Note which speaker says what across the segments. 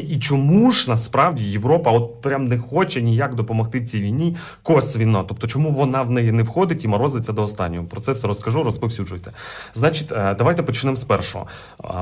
Speaker 1: і чому ж насправді Європа от прям не хоче ніяк допомогти цій війні косвіно. Тобто, чому вона в неї не входить і морозиться до останнього? Про це все розкажу, розповсюджуйте. Значить, е, давайте почнемо з першого.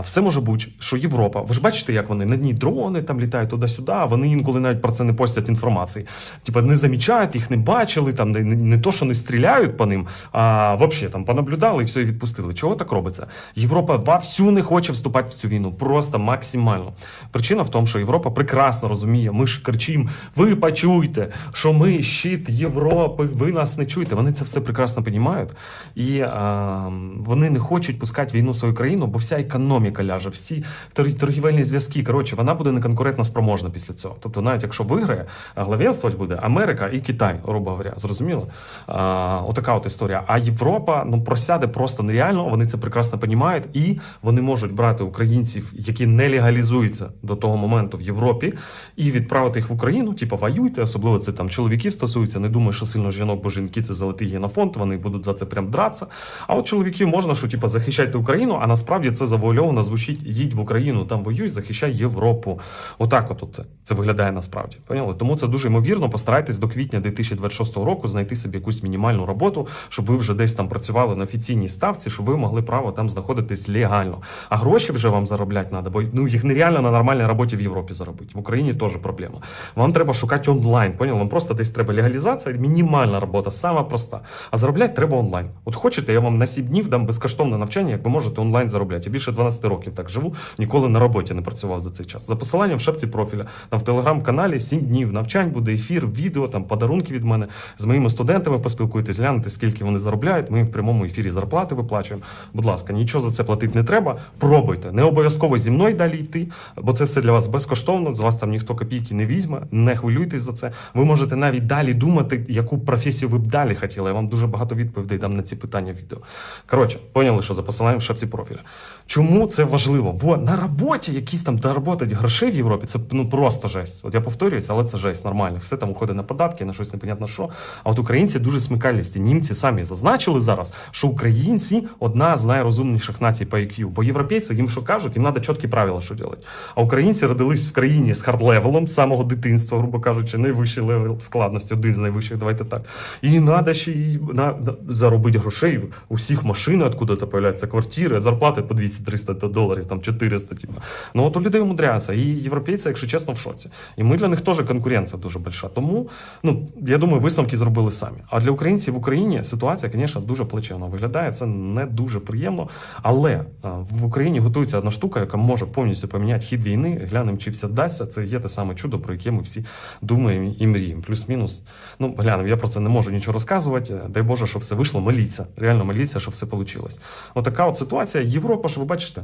Speaker 1: Все може бути, що Європа, ви ж бачите, як вони на дні дрони там літають туди-сюди. Вони інколи навіть про це не постять інформації. Типа не замічають, їх не бачили, там не, не то, що не стріляють по ним, а взагалі там понаблюдали і все і відпустили. Чого так робиться? Європа вовсю не хоче вступати в цю війну, просто максимально. Причина в тому, що Європа прекрасно розуміє. Ми ж кричимо: ви почуйте, що ми щит Європи, ви нас не чуєте. Вони це все прекрасно розуміють. І а, вони не хочуть пускати війну в свою країну, бо вся економіка ляже, всі торгівельні зв'язки. Коротше, вона буде неконкурентно спроможна після цього. Тобто, навіть якщо виграє, главенствувати буде Америка і Китай, грубо говоря. Зрозуміло? А, отака от історія. А Європа ну просяде просто нереально. Вони це прекрасно розуміють, і вони можуть брати українців, які не легалізуються до того моменту в Європі, і відправити їх в Україну. Типу, воюйте, особливо це там чоловіків стосується. Не думаю, що сильно жінок, бо жінки це золотий генофонд, вони будуть за це прям дратися. А от чоловіків можна, що типу, захищайте Україну, а насправді це завуальовано звучить: їдь в Україну, там воюй, захищай Європу. Отак, от це, це виглядає насправді. Поняли? Тому це дуже ймовірно. Постарайтесь до квітня 2026 року знайти собі якусь мінімальну роботу, щоб ви вже десь там працювали на офіційній ставці, щоб ви могли право там знаходитись легально. А гроші вже вам заробляти треба, бо ну їх нереально на нормальній роботі в Європі заробити. В Україні теж проблема. Вам треба шукати онлайн. Поняли? Вам просто десь треба легалізація, мінімальна робота, сама проста. А заробляти треба онлайн. От хочете, я вам на 7 днів дам безкоштовне навчання, як ви можете онлайн заробляти. Я більше 12 років так живу, ніколи на роботі не працював за цей час. За посиланням в шапці профіля. Там в телеграм-каналі 7 днів навчань буде ефір, відео, там подарунки від мене. З моїми студентами поспілкуйтесь, глянете, скільки вони заробляють. Ми їм в прямому ефірі зарплати виплачуємо. Будь ласка, нічого за це платити не треба. Пробуйте. Не обов'язково зі мною далі йти, бо це все для вас безкоштовно. З вас там ніхто копійки не візьме. Не хвилюйтесь за це. Ви можете навіть далі думати, яку професію ви б далі хотіли. Я вам дуже багато відповідей дам на ці питання в відео. Коротше, поняли, що за посиланням в шапці профіля. Чому це важливо? Бо на роботі якісь там доработать грошей в Європі, це ну просто жесть. От я повторююсь, але це жесть нормально. Все там уходить на податки, на щось непонятно що. А от українці дуже смикалісті. Німці самі зазначили зараз, що українці одна з найрозумніших націй по IQ. Бо європейці їм що кажуть, їм треба чіткі правила, що робити. А українці родились в країні з хард-левелом з самого дитинства, грубо кажучи, найвищий левел складності, один з найвищих, давайте так. І треба ще й на, на- заробити грошей. У всіх машини, откуда-то появляються квартири, зарплати по 200-300 доларів, там 400, типу. Ну от у людей умудряються. І європейці, якщо чесно, в шоці. І ми для них теж конкуренція дуже большая. Тому, ну, я думаю, висновки зробили самі. А для українців в Україні ситуація, звісно, дуже плачевно виглядає. Це не дуже приємно. Але в Україні готується одна штука, яка може повністю поміняти хід війни. Глянемо, чи все вдасться. Це є те саме чудо, про яке ми всі думаємо і мріємо. Плюс-мінус. Ну, глянемо, я про це не можу нічого розказувати. Дай Боже, щоб все вийшло. Моліться. Реально моліться, щоб все вийшло. Отака от ситуація. Європа ж ви бачите.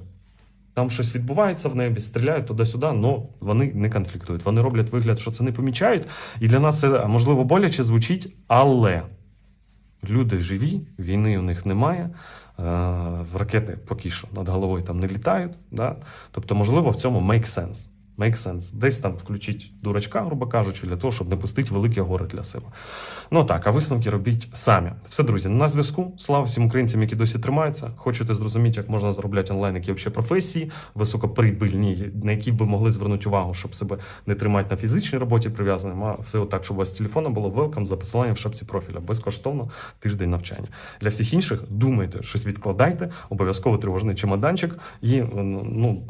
Speaker 1: Там щось відбувається в небі, стріляють туди-сюди, але вони не конфліктують. Вони роблять вигляд, що це не помічають. І для нас це можливо боляче звучить, але люди живі, війни у них немає. е, ракети поки що над головою там не літають. Да? Тобто, можливо, в цьому make sense. Make sense. Десь там включіть дурачка, грубо кажучи, для того, щоб не пустити велике горе для себе. Ну так, а висновки робіть самі. Все, друзі, на зв'язку. Слава всім українцям, які досі тримаються. Хочете зрозуміти, як можна заробляти онлайн, які взагалі професії, високоприбильні, на які б ви могли звернути увагу, щоб себе не тримати на фізичній роботі прив'язаним, а все отак, щоб у вас з телефона було велкам за посиланням в шапці профіля. Безкоштовно тиждень навчання. Для всіх інших думайте, щось відкладайте, обов'язково тривожний чемоданчик і ну.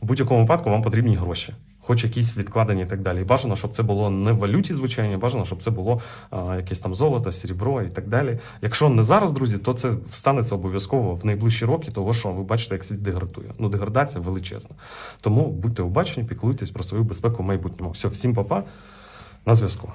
Speaker 1: В будь-якому випадку вам потрібні гроші, хоч якісь відкладені і так далі. І бажано, щоб це було не в валюті, звичайно, бажано, щоб це було а, якесь там золото, срібро і так далі. Якщо не зараз, друзі, то це станеться обов'язково в найближчі роки, того що ви бачите, як світ деградує. Ну, деградація величезна. Тому будьте обачені, піклуйтесь про свою безпеку в майбутньому. Все, всім папа, на зв'язку.